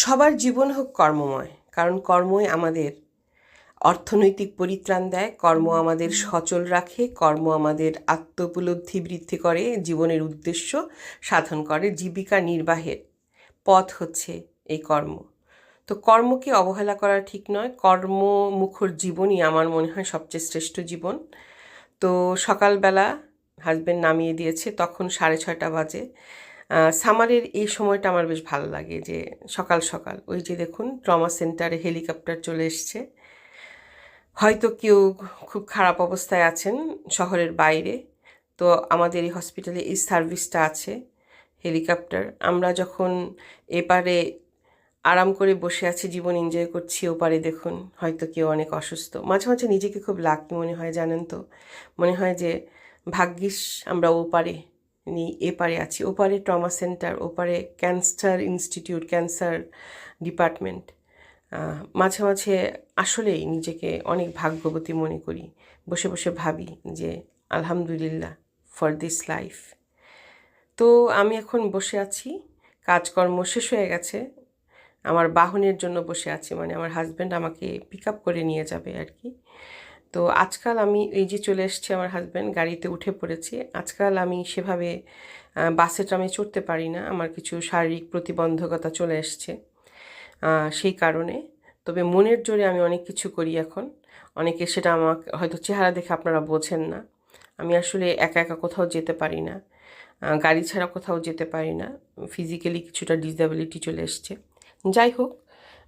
সবার জীবন হোক কর্মময়, কারণ কর্মই আমাদের অর্থনৈতিক পরিত্রাণ দেয়, কর্ম আমাদের সচল রাখে, কর্ম আমাদের আত্মোপলব্ধি বৃদ্ধি করে, জীবনের উদ্দেশ্য সাধন করে, জীবিকা নির্বাহের পথ হচ্ছে এই কর্ম। তো কর্মকে অবহেলা করা ঠিক নয়, কর্মমুখর জীবনই আমার মনে হয় সবচেয়ে শ্রেষ্ঠ জীবন। তো সকালবেলা হাজব্যান্ড নামিয়ে দিয়েছে, তখন সাড়ে ছয়টা বাজে। সামারের এই সময়টা আমার বেশ ভালো লাগে যে সকাল সকাল। ওই যে দেখুন, ট্রমা সেন্টারে হেলিকপ্টার চলে এসছে। হয়তো কেউ খুব খারাপ অবস্থায় আছেন শহরের বাইরে। তো আমাদের এই হসপিটালে এই সার্ভিসটা আছে, হেলিকপ্টার। আমরা যখন এপারে আরাম করে বসে আছি, জীবন এনজয় করছি, ওপারে দেখুন, হয়তো কেউ অনেক অসুস্থ। মাঝে মাঝে নিজেকে খুব লাকি মনে হয়, জানেন তো? মনে হয় যে ভাগ্যিস আমরা ওপারে নি এপারে আছি। ওপারে ট্রমা সেন্টার, ওপারে ক্যান্সার ইনস্টিটিউট, ক্যান্সার ডিপার্টমেন্ট। মাঝে মাঝে আসলেই নিজেকে অনেক ভাগ্যবতী মনে করি। বসে বসে ভাবি যে, আলহামদুলিল্লাহ ফর দিস লাইফ তো আমি এখন বসে আছি। কাজকর্ম শেষ হয়ে গেছে। আমার বাহনের জন্য বসে আছি। মানে আমার হাজব্যান্ড আমাকে পিক আপ করে নিয়ে যাবে আর কি। তো আজকাল আমি এই যে চলে এসছি আমার হাজব্যান্ড গাড়িতে উঠে পড়েছি। আজকাল আমি সেভাবে বাসে ট্রামে চড়তে পারি না। আমার কিছু শারীরিক প্রতিবন্ধকতা চলে এসছে সেই কারণে। তবে মনের জোরে আমি অনেক কিছু করি এখন। অনেকে সেটা আমাকে, হয়তো চেহারা দেখে আপনারা বোঝেন না। আমি আসলে একা একা কোথাও যেতে পারি না। গাড়ি ছাড়া কোথাও যেতে পারি না। ফিজিক্যালি কিছুটা ডিসএবিলিটি চলে এসছে। যাই হোক,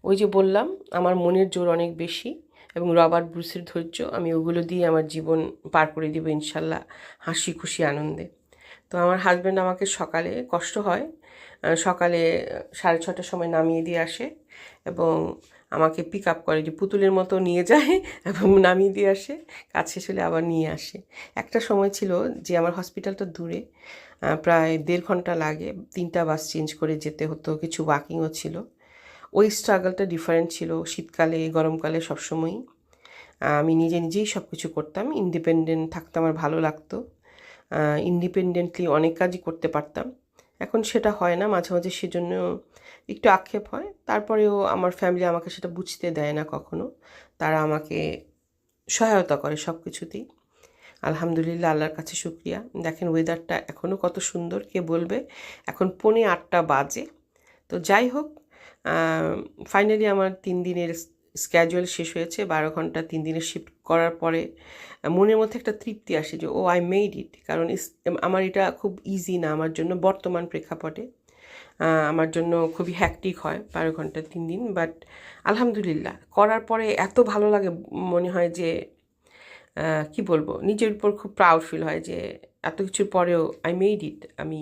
ওই যে বললাম, আমার মনের জোর অনেক বেশি। এবং রবার্ট ব্রুসের ধৈর্য, আমি ওগুলো দিয়ে আমার জীবন পার করে দেবো ইনশাল্লাহ হাসি খুশি আনন্দে। তো আমার হাজব্যান্ড আমাকে সকালে কষ্ট হয় সকালে সাড়ে ছটার সময় নামিয়ে দিয়ে আসে এবং আমাকে পিক আপ করে যে পুতুলের মতো নিয়ে যায় এবং নামিয়ে দিয়ে আসে, কাজ শেষ হলে আবার নিয়ে আসে। একটা সময় ছিল যে আমার হসপিটালটা দূরে প্রায় দেড় ঘণ্টা লাগে, তিনটা বাস চেঞ্জ করে যেতে হতো, কিছু ওয়াকিংও ছিল। ওই স্ট্রাগলটা ডিফারেন্ট ছিল শীতকালে, গরমকালে সবসময়ই। আমি নিজে নিজেই সব কিছু করতাম ইন্ডিপেন্ডেন্ট থাকতে আমার ভালো লাগতো। ইন্ডিপেন্ডেন্টলি অনেক কাজই করতে পারতাম। এখন সেটা হয় না, মাঝে মাঝে সেজন্য একটু আক্ষেপ হয়। তারপরেও আমার ফ্যামিলি আমাকে সেটা বুঝতে দেয় না কখনো। তারা আমাকে সহায়তা করে সব কিছুতেই আলহামদুলিল্লাহ, আল্লাহর কাছে শুক্রিয়া। দেখেন ওয়েদারটা এখনও কত সুন্দর, কে বলবে? এখন পৌনে আটটা বাজে। তো যাই হোক ফাইনালি আমার তিন দিনের স্ক্যাজুয়াল শেষ হয়েছে, বারো ঘণ্টা তিন দিনের শিফট করার পরে মনের মধ্যে একটা তৃপ্তি আসে যে ও আই মেড ইট কারণ আমার এটা খুব ইজি না, আমার জন্য বর্তমান প্রেক্ষাপটে। আমার জন্য খুবই হ্যাকটিক হয় বারো ঘণ্টা তিন দিন বাট আলহামদুলিল্লাহ, করার পরে এত ভালো লাগে, মনে হয় যে কি বলব, নিজের উপর খুব প্রাউড ফিল হয় যে, এত কিছুর পরেও আই মেড ইট আমি